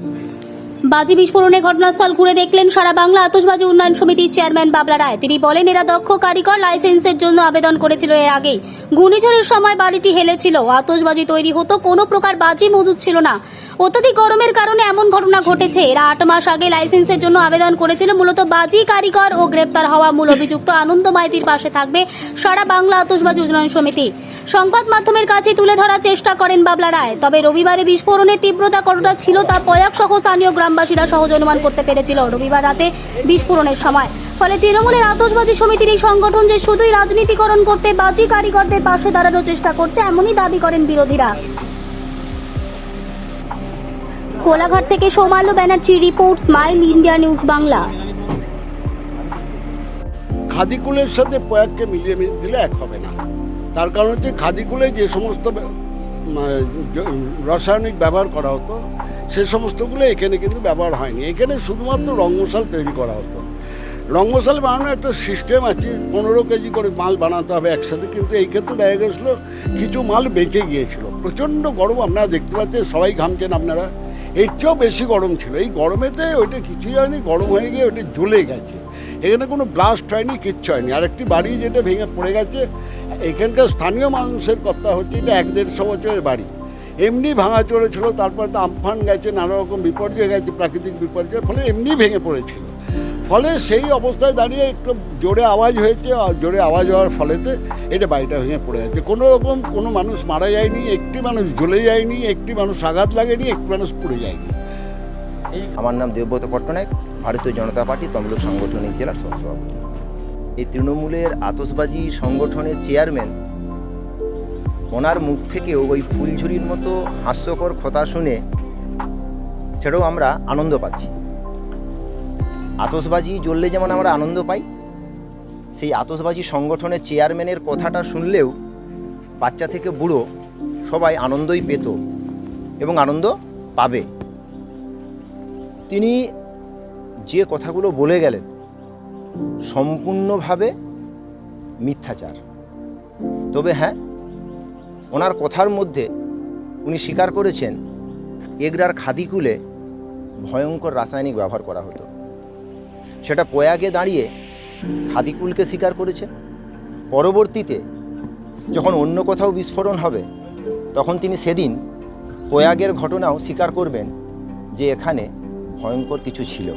Amen. বাজি বিস্ফোরণে ঘটনাস্থল ঘুরে দেখলেন সারা বাংলা আতশবাজি উন্নয়ন সমিতির চেয়ারম্যান বাবলা রায়। তিনি বলেন, এরা দক্ষ কারিগর, লাইসেন্সের জন্য আবেদন করেছিল এর আগেই। ঘূর্ণিঝড়ের সময় বাড়িটি হেলেছিল। আতশবাজি তৈরি হতো, কোনো প্রকার বাজি মজুদ ছিল না। অত্যধিক গরমের কারণে এমন ঘটনা ঘটেছে। এরা আট মাস আগে লাইসেন্সের জন্য আবেদন করেছিল। মূলত বাজি কারিগর ও গ্রেপ্তার হওয়া মূল অভিযুক্ত আনন্দ মাইতির পাশে থাকবে সারা বাংলা আতশবাজি উন্নয়ন সমিতি। সংবাদ মাধ্যমের কাছে তুলে ধরার চেষ্টা করেন বাবলা রায়। তবে রবিবারে বিস্ফোরণের তীব্রতা কতটা ছিল তা পয়াক সহ স্থানীয় গ্রামবাসীরা সহজ অনুমান করতে পেরেছিল রবিবার রাতে বিস্ফোরণের সময়। ফলে তৃণমূলের আতশবাজি সমিতির এই সংগঠন যে শুধুই রাজনীতিকরণ করতে বাজি কারিগরদের পাশে দাঁড়ানোর চেষ্টা করছে, এমনই দাবি করেন বিরোধীরা। কোলাঘাট থেকে Somalu Banerjee report, smile India news Bangla. খাদিকুলের সাথে প্রয়াগকে মিলিয়ে দিলে এক হবে না। তার কারণ হচ্ছে খাদিকুলে যে সমস্ত বে- রাসায়নিক ব্যবহার করা হতো সে সমস্তগুলো এখানে কিন্তু ব্যবহার হয়নি। এখানে শুধুমাত্র রঙ্গশাল তৈরি করা হতো। রঙ্গশাল বানানোর একটা সিস্টেম আছে, পনেরো কেজি করে মাল বানাতে হবে একসাথে, কিন্তু এই ক্ষেত্রে দেখা গেছিল কিছু মাল বেঁচে গিয়েছিল। প্রচণ্ড গরম, আপনারা দেখতে পাচ্ছেন, সবাই ঘামছেন আপনারা। এর চেয়েও বেশি গরম ছিল। এই গরমেতে ওইটা কিছুই হয়নি, গরম হয়ে গিয়ে ওইটা জ্বলে গেছে। এখানে কোনো ব্লাস্ট হয়নি, কিচ্ছু হয়নি। আর একটি বাড়ি যেটা ভেঙে পড়ে গেছে, এখানকার স্থানীয় মানুষের কথা হচ্ছে এটা এক দেড়শো বছরের বাড়ি। এমনি ভাঙা চড়েছিল, তারপরে তো আমফান গেছে, নানা রকম বিপর্যয় গেছে, প্রাকৃতিক বিপর্যয়, ফলে এমনি ভেঙে পড়েছিল। ফলে সেই অবস্থায় দাঁড়িয়ে একটু জোরে আওয়াজ হয়েছে, আর জোরে আওয়াজ হওয়ার ফলেতে এটা বাড়িটা ভেঙে পড়ে যাচ্ছে কোনো রকম কোনো মানুষ মারা যায়নি, একটি মানুষ জ্বলে যায়নি, একটি মানুষ আঘাত লাগেনি, একটি মানুষ পড়ে যায়নি। আমার নাম দেবব্রত পট্টনায়ক, ভারতীয় জনতা পার্টি, তমলুক সাংগঠনিক জেলার সহসভাপতি। এই তৃণমূলের আতসবাজি সংগঠনের চেয়ারম্যান ওনার মুখ থেকেও ওই ফুলঝুরির মতো হাস্যকর কথা শুনে সেটাও আমরা আনন্দ পাচ্ছি। আতসবাজি জ্বললে যেমন আমরা আনন্দ পাই, সেই আতসবাজি সংগঠনের চেয়ারম্যানের কথাটা শুনলেও বাচ্চা থেকে বুড়ো সবাই আনন্দই পেত এবং আনন্দ পাবে। তিনি যে কথাগুলো বলে গেলেন, সম্পূর্ণভাবে মিথ্যাচার। তবে হ্যাঁ ওনার কথার মধ্যে উনি স্বীকার করেছেন, এগরার খাদিকুলে ভয়ঙ্কর রাসায়নিক ব্যবহার করা হতো। সেটা প্রয়াগে দাঁড়িয়ে খাদিকুলকে স্বীকার করেছেন। পরবর্তীতে যখন অন্য কোথাও বিস্ফোরণ হবে, তখন তিনি সেদিন প্রয়াগের ঘটনাও স্বীকার করবেন যে এখানে ভয়ঙ্কর কিছু ছিল।